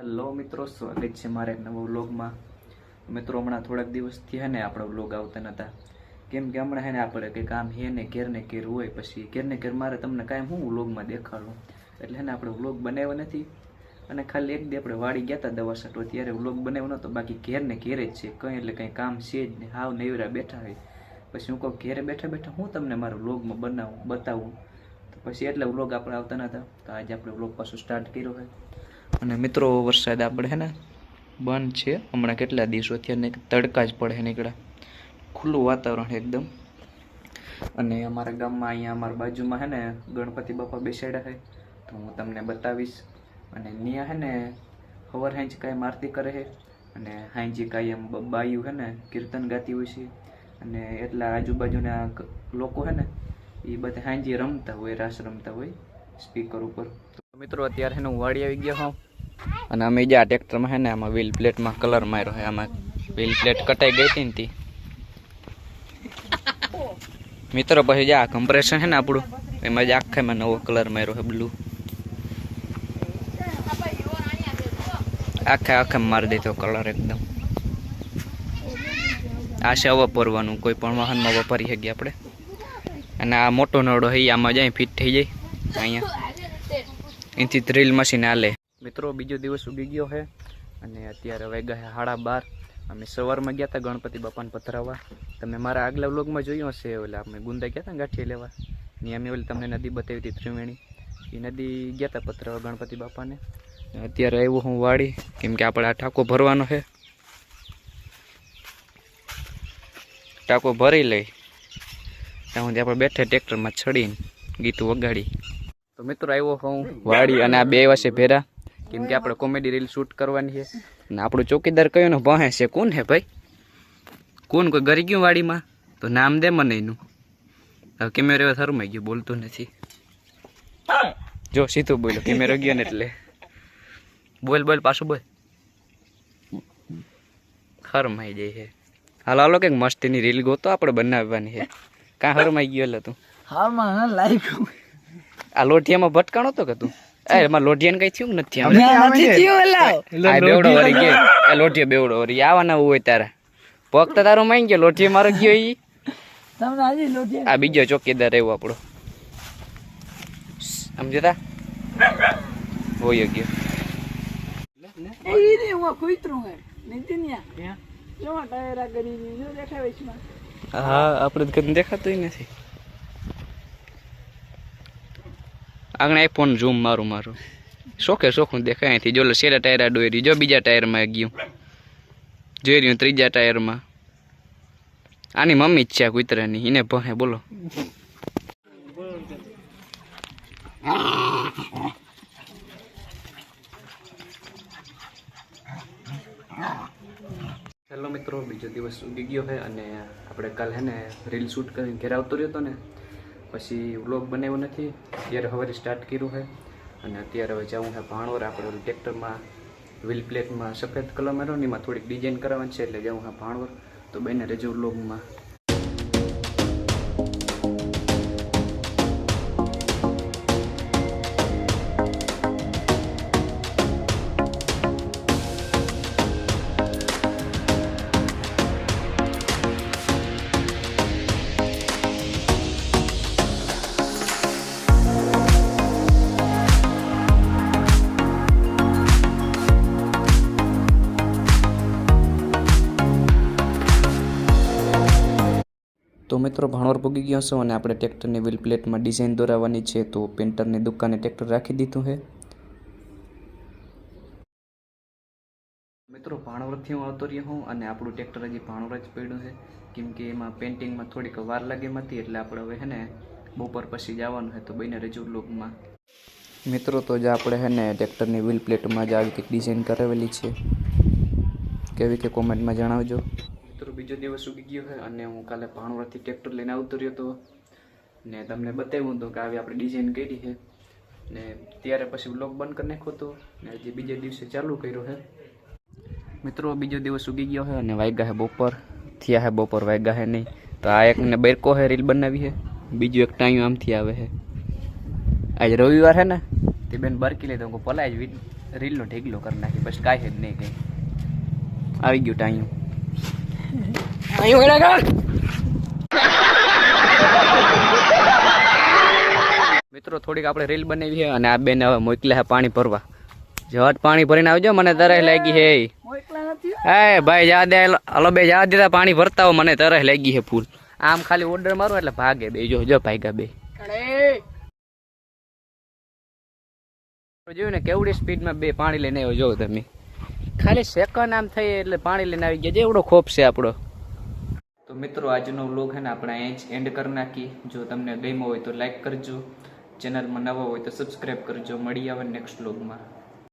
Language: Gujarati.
હેલો મિત્રો, સ્વાગત છે મારા એક નવા વ્લોગમાં. મિત્રો, હમણાં થોડાક દિવસથી હે ને આપણો વ્લોગ આવતા નતા. કેમ કે હમણાં હે ને આપણે કંઈ કામ હે ને ઘેર ને ઘેર હોય પછી ઘેર ને ઘેર મારે તમને કાંઈ હું વ્લોગમાં દેખાડું. એટલે હે ને આપણે વ્લોગ બનાવ્યો નથી. અને ખાલી એક દી આપણે વાડી ગયા હતા દવા છાંટવા, ત્યારે વ્લોગ બનાવ્યો નતો. બાકી ઘેર ને ઘેરે જ છે. કંઈ એટલે કંઈ કામ છે જ નહીં હાવ નેવરા બેઠા હોય. પછી હું કહું, ઘેરે બેઠા બેઠા હું તમને મારા વ્લોગમાં બનાવું, બતાવું. તો પછી એટલે વ્લોગ આપણે આવતા નતા. તો આજે આપણે વ્લોગ પાછું સ્ટાર્ટ કર્યો હોય અને મિત્રો, વરસાદ આપણે હે ને બંધ છે. હમણાં કેટલા દિવસોથી અને તડકા જ પડે નીકળ્યા ખુલ્લું વાતાવરણ એકદમ. અને અમારા ગામમાં અહીંયા અમારા બાજુમાં હે ને ગણપતિ બાપા બેસાડ્યા છે તો હું તમને બતાવીશ. અને ત્યાં હે ને હવર હાંજ કાંઈ આરતી કરે છે અને હાંજી કાંઈ એમ બાયું હે ને કીર્તન ગાતી હોય છે. અને એટલા આજુબાજુના લોકો હે ને એ બધા હાંજી રમતા હોય, રાસ રમતા હોય, સ્પીકર ઉપર. મિત્રો, અત્યારે હું વાડી આવી ગયો હોઉં. અને અમે જે આ ટ્રેક્ટરમાં હે ને આમાં વ્હીલ પ્લેટમાં કલર માર્યો છે આમાં વ્હીલ પ્લેટ કટાઈ ગઈ હતી ને મિત્રો, પછી જે આ કમ્પ્રેશન છે ને આપણું, એમાં જ આખામાં નવો કલર માર્યો છે બ્લુ આખે આખે મારી દીધો કલર એકદમ. આ છે વપરવાનું કોઈ પણ વાહનમાં વપરી શકીએ આપણે. અને આ મોટો નળો છે આમાં જાય ફિટ થઈ જાય. અહીંયા. એથી ડ્રીલ મશીન હાલે. મિત્રો, બીજો દિવસ ઉગી ગયો છે અને અત્યારે હવે ગયા સાડા બાર. અમે સવારમાં ગયા હતા ગણપતિ બાપાને પથરાવવા તમે મારા આગલા વ્લોગમાં જોયું હશે ઓલા અમે ગુંદા ગયા હતા ને ગાંઠી લેવા. ને અમે ઓલી તમને નદી બતાવી હતી ત્રિવેણી. એ નદી ગયા હતા પથરાવવા ગણપતિ બાપાને. અત્યારે આવ્યો હું વાડી, કેમ કે આપણે આ ટાંકો ભરવાનો છે. ટાંકો ભરી લઈ. ત્યાં સુધી આપણે બેઠે ટ્રેક્ટરમાં ચડીને ગીતું વગાડી. તો મિત્રો, આવ્યો હું વાડી અને આ બે વર્ષે ભેરા. કેમ કે આપણે કોમેડી રીલ શૂટ કરવાની છે. ને આપણો ચોકીદાર કયો ને ભણે છે. કોણ હે ભાઈ? કોણ કોઈ ગરી ગયું વાડીમાં તો નામ દે મને એનું. હવે કેમેરો એવો થરમાઈ ગયો બોલતું નથી. જો સીધું બોલો કેમેરો ગયો ને એટલે. બોલ બોલ પાછું બોલ. હરમાઈ જાય છે. હાલ હાલો કંઈક મસ્તીની રીલ ગોતો આપણે બનાવવાની છે. કાં હરમાઈ ગયો એટલે તું? હા લાઈક આ લોઠિયામાં ભટકાણો તો કે તું? એ લોઢિયાને કઈ થયું નથી? આમ નથી થયું એલાવ આ બેવડો વળી ગયો. એ લોઢિયો બેવડો વળી આવવાના હોય તારે. પગ તો તારો માઈ ગયો લોઢિયો મારો ગયો ઈ. તમને આજે લોટી આ બીજો ચોકીદાર એવો આપણો. સમજતા હોય ગયો. એ ને હું કુતરું હે. નીતિન્યા. જો ટાયરા કરી જો દેખાય છે હા આપણે કદી દેખાતું નથી. આગળ આઈફોન ઝૂમ મારું મારું. શોખે શોખું દેખાય અહીંથી. જો શેરા ટાયર ડોરી જો બીજા ટાયરમાં ગયું. જોઈ રહ્યું, ત્રીજા ટાયરમાં. આની મમ્મી જ છે આ કૂતરાની. એને ભણે, બોલો. હેલો મિત્રો, બીજો દિવસ ઉગી ગયો છે અને આપણે કાલે હે ને રીલ શૂટ કરીને ઘેર આવતો રહ્યો હતો ને પછી વ્લોગ બનાવ્યો નથી. અત્યારે હવે સ્ટાર્ટ કર્યું છે. અને અત્યારે હવે જવું છે ભાણવર. આપણે ટ્રેક્ટરમાં વ્હીલ પ્લેટમાં સફેદ કલર મારો એમાં થોડીક ડિઝાઇન કરાવવાની છે એટલે જવું છે ભાણવર. તો બેને રજૂ વ્લોગમાં. મિત્રો, ભણોર પૂગી ગયો છો અને આપણે ટ્રેક્ટરની વ્હીલ પ્લેટમાં ડિઝાઇન દોરાવવાની છે, તો પેન્ટરની દુકાને ટ્રેક્ટર રાખી દીધું છે. મિત્રો ભાણવરથી હું આવતો રહ્યો હું અને આપણું ટ્રેક્ટર હજી ભાણવર જ પડ્યું છે. કેમ કે એમાં પેન્ટિંગમાં થોડીક વાર લાગી હતી એટલે આપણે હવે હેને બપોર પછી જવાનું છે, તો બને રજૂ લોકમાં મિત્રો, તો જે આપણે છે ને ટ્રેક્ટરની વ્હીલ પ્લેટમાં જ આવી કંઈક ડિઝાઇન કરાવેલી છે. કેવી કે કોમેન્ટમાં જણાવજો. બીજો દિવસ ઉગી ગયો છે અને હું કાલે ભાણવરથી ટ્રેક્ટર લઈને આવતો રહ્યો હતો ને તમને બતાવ્યું હતું કે આવી આપણે ડિઝાઇન કરી છે. ને ત્યારે પછી બ્લોગ બંધ કરી નાખ્યો હતો ને હજી બીજે દિવસે ચાલુ કર્યો છે. મિત્રો, બીજો દિવસ ઉગી ગયો છે અને વાગ્યા છે બપોર. થયા છે બપોર વાગ્યા છે નહીં. તો આ એકને બેરકો છે રીલ બનાવી છે. બીજું એક ટાઈમ આમથી આવે છે. આજ રવિવાર છે ને, તે બેન બરકી લઈ તો પલાય જ રીલનો ઢેગલો કરી નાખી. પછી કાંઈ જ નહીં કંઈ. આવી ગયું ટાઈમ. અહીં વેડા કર મિત્રો થોડીક આપણે રીલ બનાવી છે અને આ બેન હવે મોકલ્યા છે પાણી ભરવા. જવા પાણી ભરીને આવજો મને તરસ લાગી છે. હે એ ભાઈ જા દે હલો બે જા દેતા પાણી ભરતા હો મને તરસ લાગી છે ફૂલ. આમ ખાલી ઓર્ડર મારો એટલે ભાગે બે. જો જો ભાગ્યા બે. જોયું ને કેવડી સ્પીડમાં બે પાણી લઈને આવ્યો જો તમે. ખાલી સેકન્ડ આમ થઈ એટલે પાણી લઈને આવી ગયા. જેવડો ખોફ છે આપણો. તો મિત્રો, આજનો વ્લોગ છે ને આપણે અહીં જ એન્ડ કરી નાખી. જો તમને ગમ્યો હોય તો લાઈક કરજો. ચેનલમાં નવા હોય તો સબસ્ક્રાઈબ કરજો. મળી આવે નેક્સ્ટ વ્લોગમાં.